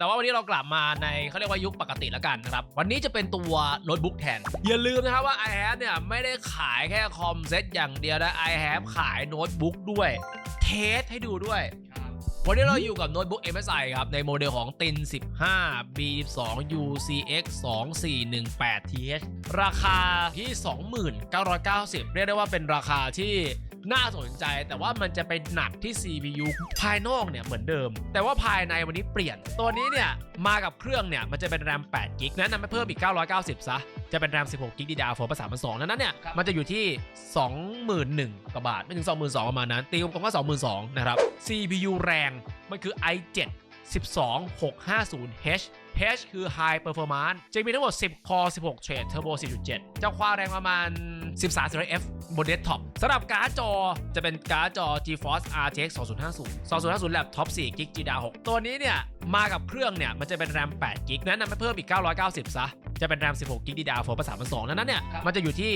แต่ว่าวันนี้เรากลับมาในเขาเรียกว่ายุคปกติแล้วกันนะครับ วันนี้จะเป็นตัวโน้ตบุ๊กแทน อย่าลืมนะครับว่า i h a v e เนี่ยไม่ได้ขายแค่คอมเซ็ตอย่างเดียวนะ i h a v e ขายโน้ตบุ๊กด้วย เทสให้ดูด้วย วันนี้เราอยู่กับโน้ตบุ๊ก MSI ครับ ในโมเดลของ Tin 15 B2 UCX 2418TH ราคาที่ 2990 เรียกได้ว่าเป็นราคาที่ น่าสนใจ แต่ว่ามันจะไปหนักที่ CPU ภายนอกเนี่ยเหมือนเดิม แต่ว่าภายในวันนี้เปลี่ยน ตัวนี้เนี่ยมากับเครื่องเนี่ยมันจะเป็นแรม8กิกแนะนำให้เพิ่มอีก 990 ซะจะเป็นแรม 16 กิก DDR4 ภาษามัน2นั้นเนี่ย มันจะอยู่ที่ 21,000กว่าบาท ไม่ถึง 22,000ประมาณนั้น ตีกลมๆก็22,000นะครับ CPU แรง มันคือ i7 12650H H คือ High Performance จะมีทั้งหมด 10 Core 16 Thread Turbo 4.7เจ้าความแรงประมาณ 13 0 F บนเดสก์ท็อปสำหรับการ์ดจอจะเป็นการ์ดจอ GeForce RTX 2050 2050 Laptop 4 GB GDDR6 ตัวนี้เนี่ยมากับเครื่องเนี่ยมันจะเป็นแรม8 GB แนะนำให้เพิ่มอีก 990 ซะ จะเป็นแรม 16 GB DDR4 ภาษามัน2นั้นเนี่ย มันจะอยู่ที่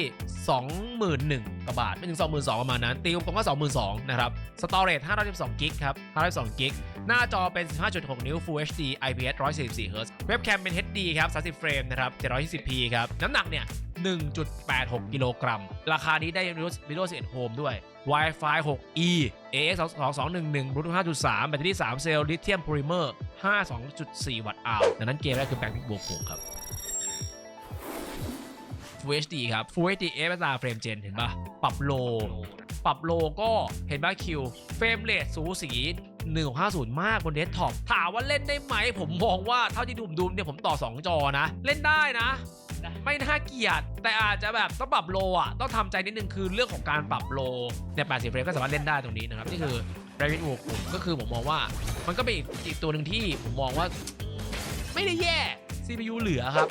21,000กว่าบาท ไม่ถึง 22,000ประมาณนั้น ตีกลมๆก็22,000นะครับ Storage 512 GB ครับ512 GB หน้าจอเป็น 15.6 นิ้ว Full HD IPS 144 Hz เว็บแคมเป็น HD ครับ30เฟรมนะครับ 720p ครับ น้ำหนักเนี่ย 1.86 กิโลกรัม ราคานี้ได้ Windows 11 Home ด้วย Wi-Fi 6E AX 2211 Bluetooth 5.3 แบตเตอรี่ 3 เซลล์ลิเธียมโพลิเมอร์ 52.4 วัตต์อาวดังนั้นเกมแรกคือแบงค์บวก6ครับ Full HD ครับ Full HD FSR Frame Gen เห็นปะปรับโล ปรับโลก็เห็นปะคิว เฟรมเรทสูสี1650 มากบนเดสก์ท็อปถามว่าเล่นได้ไหม ผมมองว่าเท่าที่ดูดูเนี่ยผมต่อ 2 จอนะ เล่นได้นะ ไม่น่าเกลียด แต่อาจจะแบบต้องปรับโลอะ ต้องทำใจนิดนึงคือเรื่องของการปรับโลเนี่ย80เฟรมก็สามารถเล่นได้ตรงนี้นะครับ นี่คือ Rabbit w o ผมก็คือผมมองว่า มันก็เป็นอีกอีกตัวหนึ่งที่ผมมองว่า ไม่ได้แย่ CPU เหลือครับ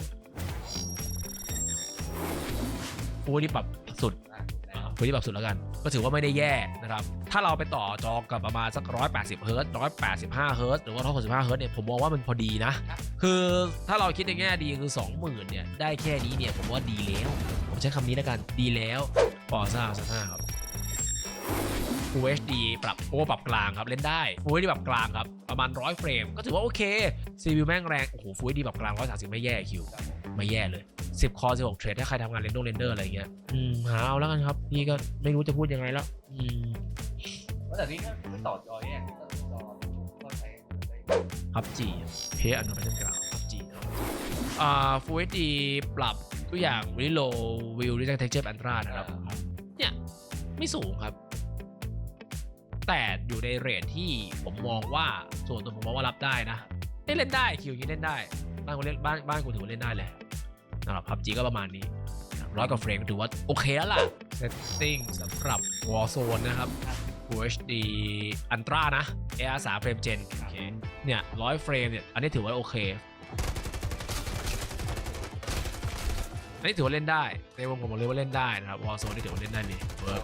โอ้ยนี่ปรับสุดพื้นที่แบบสุดแล้วกัน ก็ถือว่าไม่ได้แย่นะครับ ถ้าเราไปต่อจอกับประมาณสัก 180เฮิร์ต185เฮิร์ตหรือว่า165เฮิร์ตเนี่ยผมมองว่ามันพอดีนะ คือถ้าเราคิดในแง่ดีคือ 20,000เนี่ยได้แค่นี้เนี่ยผมว่าดีแล้ว ผมใช้คำนี้แล้วกันดีแล้วปอซ่าซ่าครับ Full HD ปรับโอ้ปรับกลางครับ เล่นได้ Full HD ปรับกลางครับ ประมาณ 100 เฟรม ก็ถือว่าโอเค CPU แม่งแรง โอ้โห Full HD ปรับกลาง 130 ไม่แย่คิว ไม่แย่เลย 10คอ16เทรดถ้าใครทำงานเรนโดเรนเดอร์อะไรเงี้ยอืมหาเอาแล้วกันครับ พี่ก็ไม่รู้จะพูดยังไงแล้ว อืมแต่นี่ถ้าต่อจอแยกต่อจอก็ใช้ได้พับจีเพย์อันโนเมชันกราวพับจีอ่า Full HD ปรับทุกอย่างวิโลวิวดิจิทัลเทคเจอร์อันตรานะครับ เนี่ย ไม่สูงครับ แต่อยู่ในเรทที่ผมมองว่าส่วนตัวผมมองว่ารับได้นะได้เล่นได้คิวนี้เล่นได้ บ้านกูเล่นบ้านบ้านกูถือว่าเล่นได้เลย นะครับพับจีก็ประมาณนี้ร้อยกว่าเฟรมถือว่าโอเคแล้วล่ะ setting สำหรับ Warzone นะครับ Full HD Ultra นะ AR 3เฟรม Gen โอเคเนี่ยร้อยเฟรมเนี่ย อันนี้ถือว่าโอเค อันนี้ถือว่าเล่นได้ ในวงผมผมเรียกว่าเล่นได้นะครับ Warzone นี่ถือว่าเล่นได้เลยเวิร์ก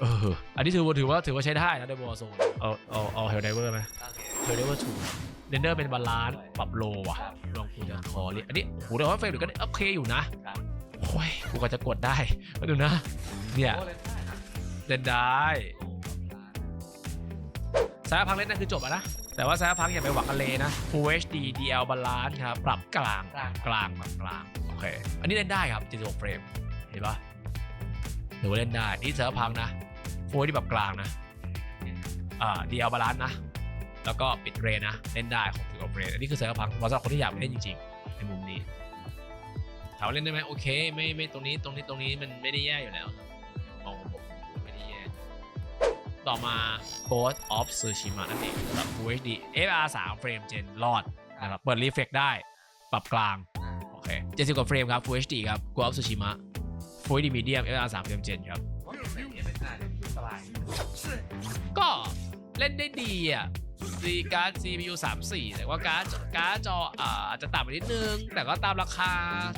เออ อันนี้ถือว่าถือว่าถือว่าใช้ได้นะใน Warzone เอาเอาเอา Helldiver ไหมโอเค Helldiver 2 เรนเดอร์เป็นบาลานซ์ปรับโลว่ะลองกูจะคอเรียอันนี้โหแต่ว่าเฟรมเดี๋ยวก็โอเคอยู่นะโอ้ยกูก็จะกดได้มาดูนะ เนี่ยเลยได้นะเล่นได้สายพังเล่นนั่นคือจบอะนะ แต่ว่าสายพังอย่าไปหวังอะไรนะ Full HD DL Balance ครับปรับกลางกลางกลางปรับกลางโอเค อันนี้เล่นได้ครับ76เฟรมเห็นปะถือว่าเล่นได้ นี่สายพังนะ Full HD แบบกลางนะอ่า DL Balance นะ แล้วก็ปิดเรนนะเล่นได้60เฟรมอันนี้คือสายพังสำหรับคนที่อยากเล่นจริงๆในมุมนี้ถามว่าเล่นได้ไหมโอเคไม่ไม่ตรงนี้ตรงนี้ตรงนี้มันไม่ได้แย่อยู่แล้วครับมองผมไม่ได้แย่ต่อมา Ghost of Tsushima นั่นเองสำหรับ Full HD FR 3เฟรม Gen รอดนะครับเปิดรีเฟกได้ปรับกลางโอเค70กว่าเฟรมครับ Full HD ครับ Ghost of Tsushima Full HD Medium FR 3เฟรม Gen ครับว่าเป็นแบบนี้เป็นหน้าเนี่ยสบายก็เล่นได้ดีอะ ดีการ์ด CPU 34 แต่ว่าการ์ดการ์ดจออาจจะต่ำไปนิดนึง แต่ก็ตามราคา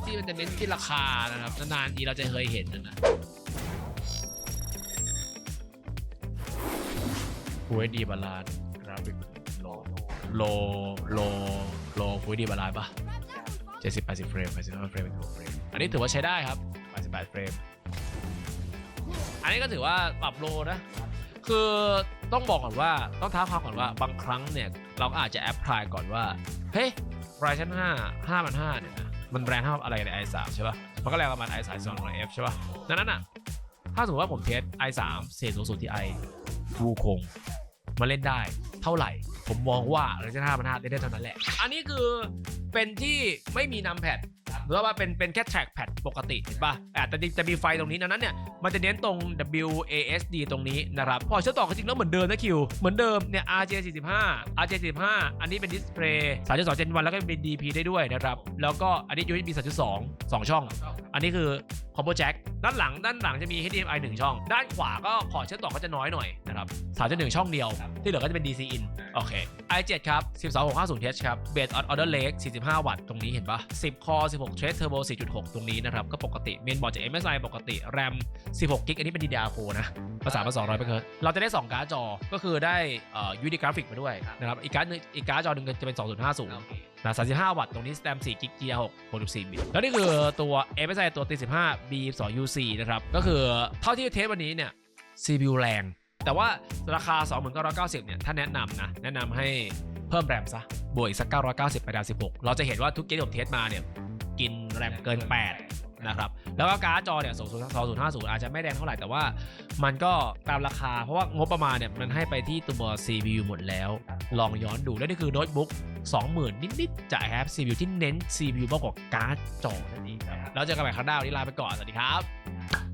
ที่มันจะเน้นที่ราคานะครับ นานๆทีเราจะเคยเห็นนะนะ Full HD บาลานกราฟิกโลโลโลโลโล Full HD บาลานปะ70 80เฟรม85เฟรมเป็น6เฟรมอันนี้ถือว่าใช้ได้ครับ88เฟรมอันนี้ก็ถือว่าปรับโลนะ คือ ต้องบอกก่อนว่าต้องท้าความก่อนว่าบางครั้งเนี่ยเราก็อาจจะแอปพลายก่อนว่าเฮ้ยไรชั้นห้าห้าพันห้าเนี่ยนะมันแรงเท่าอะไรในไอสามใช่ป่ะมันก็แรงประมาณ i3 200F ใช่ป่ะดังนั้นอะถ้าสมมติว่าผมเทสไอสามเศษสูงสุดที่ไอฟูคง มาเล่นได้เท่าไหร่ ผมมองว่า Ryzen 5 5 0 0เล่นได้เท่านั้นแหละ อันนี้คือเป็นที่ไม่มีนัมแพดหรือว่าเป็นเป็นแค่แทร็กแพดปกติเห็นป่ะอะแต่จะมีไฟตรงนี้ดังนั้นเนี่ยมันจะเน้นตรง WASD ตรงนี้นะครับพอเชื่อต่อจริงแล้วเหมือนเดิมนะคิว เหมือนเดิมเนี่ย RJ45 RJ45 อันนี้เป็นดิสเพลย์3.2 Gen 1แล้วก็เป็น DP ได้ด้วยนะครับ แล้วก็อันนี้ USB 3.2 2 ช่อง อันนี้คือ combo jack ด้านหลังด้านหลังจะมี HDMI 1 ช่อง ด้านขวาก็พอร์ตเชื่อมต่อก็จะน้อยหน่อยนะครับ3.1 ช่องเดียว ที่เหลือก็จะเป็น DC in โอเค i7 ครับ 12650H ครับ Base on Order Lake 45 วัตต์ ตรงนี้เห็นปะ10 core 16 thread turbo 4.6 ตรงนี้นะครับ ก็ปกติ เมนบอร์ดจาก MSI ปกติ RAM 16กิกอันนี้เป็น DDR4 นะภาษามา200ไปเคิร์เราจะได้ 2 การ์ดจอ ก็คือได้เอ่อ UD graphic มาด้วยนะครับ อีกการ์ดนึงอีกการ์ดจอหนึ่งจะเป็น 2.50 นะ35 วัตต์ ตรงนี้ STEM 4กิก GR6 64 บิต แล้วนี่คือตัว MSI ตัว T15 B2 UC นะครับ ก็คือเท่าที่เทสวันนี้เนี่ย CPU แรง แต่ว่าราคา 2990 เนี่ย ถ้าแนะนำนะ แนะนำให้เพิ่มแรมซะ บวกอีกสัก 990 ไปดาว16 เราจะเห็นว่าทุกเกมที่ผมเทสมาเนี่ย กินแรมเกิน 8 นะครับแล้วก็การ์ดจอเนี่ย2050 อาจจะไม่แดงเท่าไหร่แต่ว่า มันก็ตามราคา เพราะว่างบประมาณเนี่ยมันให้ไปที่ตัว CPU หมดแล้ว ลองย้อนดูและนี่คือโน้ตบุ๊ก20,000 นิดๆจายแฮป CPU ที่เน้น CPU มากกว่าการ์ดจอนั่นเองครับแล้วเจอกันใหม่ครั้งหน้าวันนี้ลาไปก่อน สวัสดีครับ